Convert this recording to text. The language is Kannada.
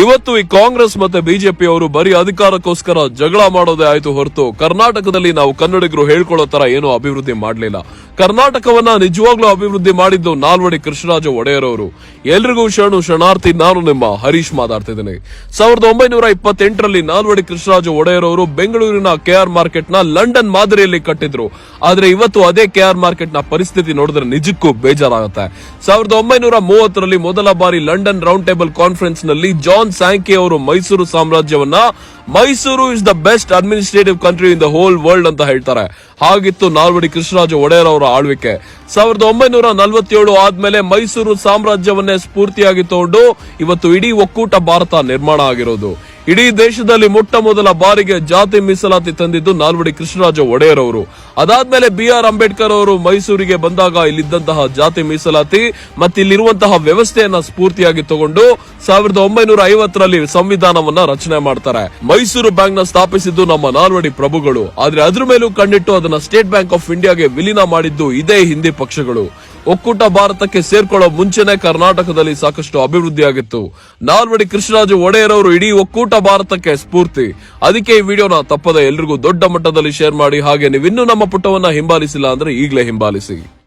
ಇವತ್ತು ಈ ಕಾಂಗ್ರೆಸ್ ಮತ್ತೆ ಬಿಜೆಪಿ ಅವರು ಬರೀ ಅಧಿಕಾರಕ್ಕೋಸ್ಕರ ಜಗಳ ಮಾಡೋದೇ ಆಯ್ತು ಹೊರತು ಕರ್ನಾಟಕದಲ್ಲಿ ನಾವು ಕನ್ನಡಿಗರು ಹೇಳ್ಕೊಳ್ಳೋ ತರ ಏನು ಅಭಿವೃದ್ಧಿ ಮಾಡಲಿಲ್ಲ. ಕರ್ನಾಟಕವನ್ನ ನಿಜವಾಗ್ಲೂ ಅಭಿವೃದ್ಧಿ ಮಾಡಿದ್ದು ನಾಲ್ವಡಿ ಕೃಷ್ಣರಾಜ ಒಡೆಯರ್ ಅವರು ಎಲ್ರಿಗೂ ಶರಣು, ಶರಣಾರ್ಥಿ, ನಾನು ನಿಮ್ಮ ಹರೀಶ್ ಮಾತಾಡ್ತಿದ್ದೇನೆ. ಸಾವಿರದ ಒಂಬೈನೂರ ಇಪ್ಪತ್ತೆಂಟರಲ್ಲಿ ನಾಲ್ವಡಿ ಕೃಷ್ಣರಾಜ ಒಡೆಯರ್ ಅವರು ಬೆಂಗಳೂರಿನ ಕೆಆರ್ ಮಾರ್ಕೆಟ್ನ ಲಂಡನ್ ಮಾದರಿಯಲ್ಲಿ ಕಟ್ಟಿದ್ರು. ಆದ್ರೆ ಇವತ್ತು ಅದೇ ಕೆಆರ್ ಮಾರ್ಕೆಟ್ನ ಪರಿಸ್ಥಿತಿ ನೋಡಿದ್ರೆ ನಿಜಕ್ಕೂ ಬೇಜಾರಾಗುತ್ತೆ. ಸಾವಿರದ ಒಂಬೈನೂರ ಮೂವತ್ತರಲ್ಲಿ ಮೊದಲ ಬಾರಿ ಲಂಡನ್ ರೌಂಡ್ ಟೇಬಲ್ ಕಾನ್ಫರೆನ್ಸ್ನಲ್ಲಿ ಜಾನ್ ಸ್ಯಾಂಕಿ ಅವರು Mysuru ಸಾಮ್ರಾಜ್ಯವನ್ನ, Mysuru is the best administrative country in the whole world ಅಂತ ಹೇಳ್ತಾರೆ. ಹಾಗಿತ್ತು ನಾಲ್ವಡಿ ಕೃಷ್ಣರಾಜ ಒಡೆಯರ್ ಅವರ ಆಳ್ವಿಕೆ. ಸಾವಿರದ ಒಂಬೈನೂರ ನಲವತ್ತೇಳು ಆದ್ಮೇಲೆ ಮೈಸೂರು ಸಾಮ್ರಾಜ್ಯವನ್ನೇ ಸ್ಫೂರ್ತಿಯಾಗಿ ತಗೊಂಡು ಇವತ್ತು ಇಡೀ ಒಕ್ಕೂಟ ಭಾರತ ನಿರ್ಮಾಣ ಆಗಿರೋದು. ಇಡೀ ದೇಶದಲ್ಲಿ ಮೊಟ್ಟ ಮೊದಲ ಬಾರಿಗೆ ಜಾತಿ ಮೀಸಲಾತಿ ತಂದಿದ್ದು ನಾಲ್ವಡಿ ಕೃಷ್ಣರಾಜ ಒಡೆಯರ್ ಅವರು ಅದಾದ್ಮೇಲೆ ಬಿ ಆರ್ ಅಂಬೇಡ್ಕರ್ ಅವರು ಮೈಸೂರಿಗೆ ಬಂದಾಗ ಇಲ್ಲಿದ್ದಂತಹ ಜಾತಿ ಮೀಸಲಾತಿ ಮತ್ತೆ ಇಲ್ಲಿರುವಂತಹ ವ್ಯವಸ್ಥೆಯನ್ನ ಸ್ಫೂರ್ತಿಯಾಗಿ ತಗೊಂಡು ಸಾವಿರದ ಒಂಬೈನೂರ ಐವತ್ತರಲ್ಲಿ ಸಂವಿಧಾನವನ್ನ ರಚನೆ ಮಾಡ್ತಾರೆ. ಮೈಸೂರು ಬ್ಯಾಂಕ್ನ ಸ್ಥಾಪಿಸಿದ್ದು ನಮ್ಮ ನಾಲ್ವಡಿ ಪ್ರಭುಗಳು. ಆದ್ರೆ ಅದ್ರ ಮೇಲೂ ಕಂಡಿಟ್ಟು ಅದನ್ನ ಸ್ಟೇಟ್ ಬ್ಯಾಂಕ್ ಆಫ್ ಇಂಡಿಯಾಗೆ ವಿಲೀನ ಮಾಡಿದ್ದು ಇದೇ ಹಿಂದಿ ಪಕ್ಷಗಳು. ಒಕ್ಕೂಟ ಭಾರತಕ್ಕೆ ಸೇರ್ಕೊಳ್ಳೋ ಮುಂಚೆನೆ ಕರ್ನಾಟಕದಲ್ಲಿ ಸಾಕಷ್ಟು ಅಭಿವೃದ್ಧಿಯಾಗಿತ್ತು. ನಾಲ್ವಡಿ ಕೃಷ್ಣರಾಜ ಒಡೆಯರ್ ಅವರು ಇಡೀ ಒಕ್ಕೂಟ ಭಾರತಕ್ಕೆ ಸ್ಫೂರ್ತಿ. ಅದಕ್ಕೆ ಈ ವಿಡಿಯೋನ ತಪ್ಪದೆ ಎಲ್ರಿಗೂ ದೊಡ್ಡ ಮಟ್ಟದಲ್ಲಿ ಶೇರ್ ಮಾಡಿ, ಹಾಗೆ ನೀವಿನ್ನೂ ನಮ್ಮ ಪುಟವನ್ನ ಹಿಂಬಾಲಿಸಿಲ್ಲ ಅಂದ್ರೆ ಈಗಲೇ ಹಿಂಬಾಲಿಸಿ.